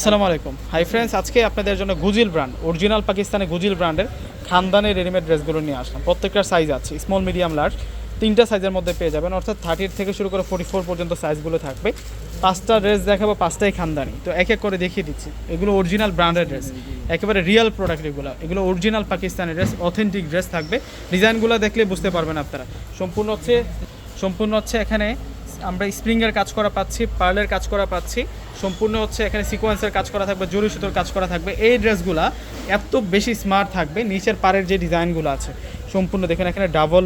আসসালামু আলাইকুম। Hi friends আজকে আপনাদের জন্য গুজিল ব্র্যান্ড অরিজিনাল পাকিস্তানি গুজিল ব্র্যান্ডের খানদানি রেডিমেড ড্রেসগুলো নিয়ে আসলাম। প্রত্যেকটার সাইজ আছে স্মল মিডিয়াম লার্জ তিনটা সাইজের মধ্যে পেয়ে যাবেন, অর্থাৎ থার্টির থেকে শুরু করে ফোর্টি ফোর পর্যন্ত সাইজগুলো থাকবে। পাঁচটা ড্রেস দেখাবো, পাঁচটাই খানদানি। তো এক এক করে দেখিয়ে দিচ্ছি। এগুলো অরিজিনাল ব্র্যান্ডের ড্রেস একেবারে রিয়েল প্রোডাক্ট এগুলো। এগুলো original Pakistani dress authentic dress থাকবে। ডিজাইনগুলো দেখলে বুঝতে পারবেন আপনারা। সম্পূর্ণ হচ্ছে সম্পূর্ণ হচ্ছে এখানে আমরা স্প্রিংয়ের কাজ করা পাচ্ছি, পার্লের কাজ করা পাচ্ছি। সম্পূর্ণ হচ্ছে এখানে সিকোয়েন্সের কাজ করা থাকবে জরি সুতোর কাজ করা থাকবে। এই ড্রেসগুলা এত বেশি স্মার্ট থাকবে, নিচের পাড়ের যে ডিজাইনগুলো আছে। সম্পূর্ণ দেখেন এখানে ডাবল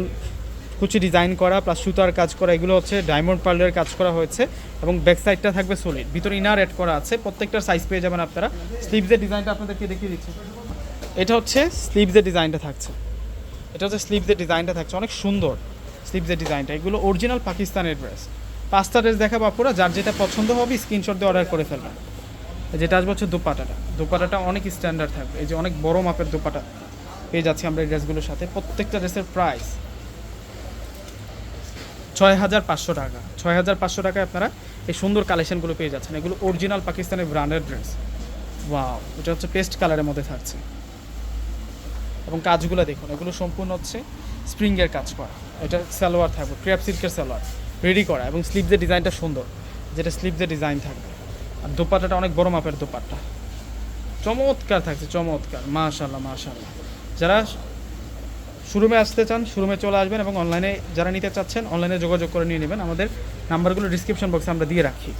কুচি ডিজাইন করা প্লাস সুতার কাজ করা, এগুলো হচ্ছে ডায়মন্ড পার্লের কাজ করা হয়েছে। এবং ব্যাক সাইডটা থাকবে সলিড ভিতরে ইনার অ্যাড করা আছে। প্রত্যেকটার সাইজ পেয়ে যাবেন আপনারা। স্লিভসের ডিজাইনটা আপনাদেরকে দেখিয়ে দিচ্ছি। এটা হচ্ছে স্লিভসের ডিজাইনটা থাকছে। এটা হচ্ছে স্লিভসের ডিজাইনটা থাকছে। অনেক সুন্দর স্লিভসের ডিজাইনটা এগুলো অরিজিনাল পাকিস্তানের ড্রেস পাঁচটা ড্রেস দেখাবো আপুরা, যার যেটা পছন্দ হবে স্ক্রিনশট দিয়ে অর্ডার করে ফেলবেন। যেটা আসবে হচ্ছে দুপাটাটা। দুপাটাটা অনেক স্ট্যান্ডার্ড থাকবে। এই যে অনেক বড় মাপের দুপাটা পেয়ে যাচ্ছি আমরা এই ড্রেসগুলোর সাথে। প্রত্যেকটা ড্রেসের প্রাইস ছয় হাজার পাঁচশো টাকা। ছয় হাজার পাঁচশো টাকায় আপনারা এই সুন্দর কালেকশনগুলো পেয়ে যাচ্ছেন। এগুলো অরিজিনাল পাকিস্তানের ব্র্যান্ডেড ড্রেস ওয়াও এটা হচ্ছে পেস্ট কালারের মধ্যে থাকছে। এবং কাজগুলো দেখুন, এগুলো সম্পূর্ণ হচ্ছে স্প্রিংয়ের কাজ করা। এটা সালোয়ার থাকবে ক্র্যাপ সিল্কের সালোয়ার। রেডি করা এবং স্লিভসের ডিজাইনটা সুন্দর, যেটা স্লিভসের ডিজাইন থাকবে। আর দোপাট্টাটা অনেক বড় মাপের দোপাট্টা। চমৎকার থাকছে, চমৎকার মাশাল্লাহ মাশাল্লাহ যারা শোরুমে আসতে চান, শোরুমে চলে আসবেন এবং অনলাইনে যারা নিতে চাচ্ছেন অনলাইনে যোগাযোগ করে নিয়ে নেবেন। আমাদের নাম্বারগুলো ডিসক্রিপশন বক্সে আমরা দিয়ে রাখি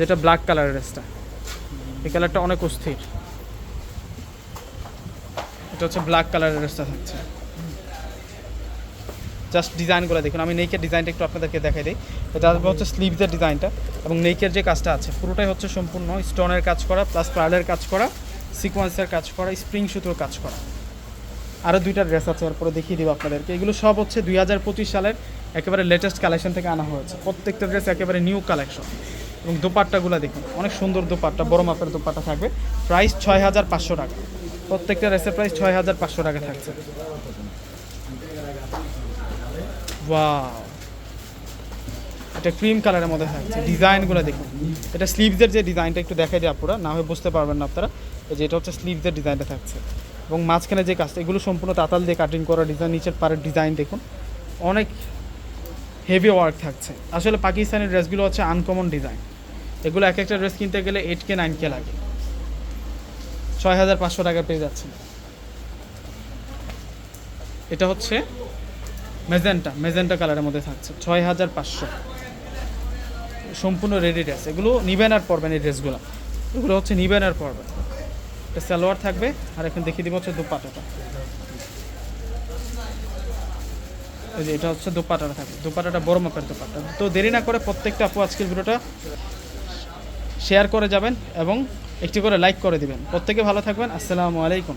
যেটা ব্ল্যাক কালারের ড্রেসটা এই কালারটা অনেক অস্থির। এটা হচ্ছে ব্ল্যাক কালারের ড্রেসটা থাকছে। জাস্ট ডিজাইনগুলো দেখুন, আমি নেকের ডিজাইনটা একটু আপনাদেরকে দেখাই দিই। এটা আসবে হচ্ছে স্লিভসের ডিজাইনটা এবং নেকের যে কাজটা আছে, পুরোটাই হচ্ছে সম্পূর্ণ স্টোনের কাজ করা প্লাস পার্লের কাজ করা সিকোয়েন্সের কাজ করা স্প্রিং সুতোর কাজ করা। আরও দুইটা ড্রেস আছে, এরপরে দেখিয়ে দিব আপনাদেরকে। এগুলো সব হচ্ছে দুই হাজার পঁচিশ সালের একেবারে লেটেস্ট কালেকশন থেকে আনা হয়েছে। প্রত্যেকটা ড্রেস একেবারে নিউ কালেকশন এবং দোপাট্টাগুলো দেখুন, অনেক সুন্দর দোপাট্টা, বড় মাপের দোপাট্টা থাকবে। প্রাইস ছয় হাজার পাঁচশো টাকা। প্রত্যেকটা ড্রেসের প্রাইস ছয় হাজার পাঁচশো টাকা থাকছে। এটা ক্রিম কালারের মধ্যে থাকছে। ডিজাইনগুলো দেখুন। এটা স্লিভসের যে ডিজাইনটা একটু দেখাই দিই আপনারা না হয়ে বুঝতে পারবেন না আপনারা। এই যে এটা হচ্ছে স্লিভসের ডিজাইনটা থাকছে। এবং মাঝখানে যে কাজটা, এগুলো সম্পূর্ণ তাতাল দিয়ে কাটিং করা ডিজাইন নিচের পাড়ের ডিজাইন দেখুন। অনেক হেভি ওয়ার্ক থাকছে। আসলে পাকিস্তানি ড্রেসগুলো হচ্ছে আনকমন ডিজাইন এগুলো এক একটা ড্রেস কিনতে গেলে এইট কে নাইন কে লাগে। ছয় হাজার পাঁচশো টাকা পেয়ে যাচ্ছে এটা হচ্ছে মেজেন্টা মেজেন্টা কালারের মধ্যে থাকছে। ছয় হাজার পাঁচশো। সম্পূর্ণ রেডি ড্রেস এগুলো নিবেন আর পরবেন এই ড্রেসগুলো এগুলো হচ্ছে নিবেন আর পরবেন। এটা সালোয়ার থাকবে। আর এখন দেখিয়ে দিব হচ্ছে দুপাটাটা এই যে এটা হচ্ছে দুপাটাটা থাকবে। দুপাটাটা বড় মাপের দুপাটা তো দেরি না করে প্রত্যেকটা আপু আজকের ভিডিওটা শেয়ার করে যাবেন এবং একটি করে লাইক করে দিবেন। প্রত্যেকে ভালো থাকবেন। আসসালামু আলাইকুম।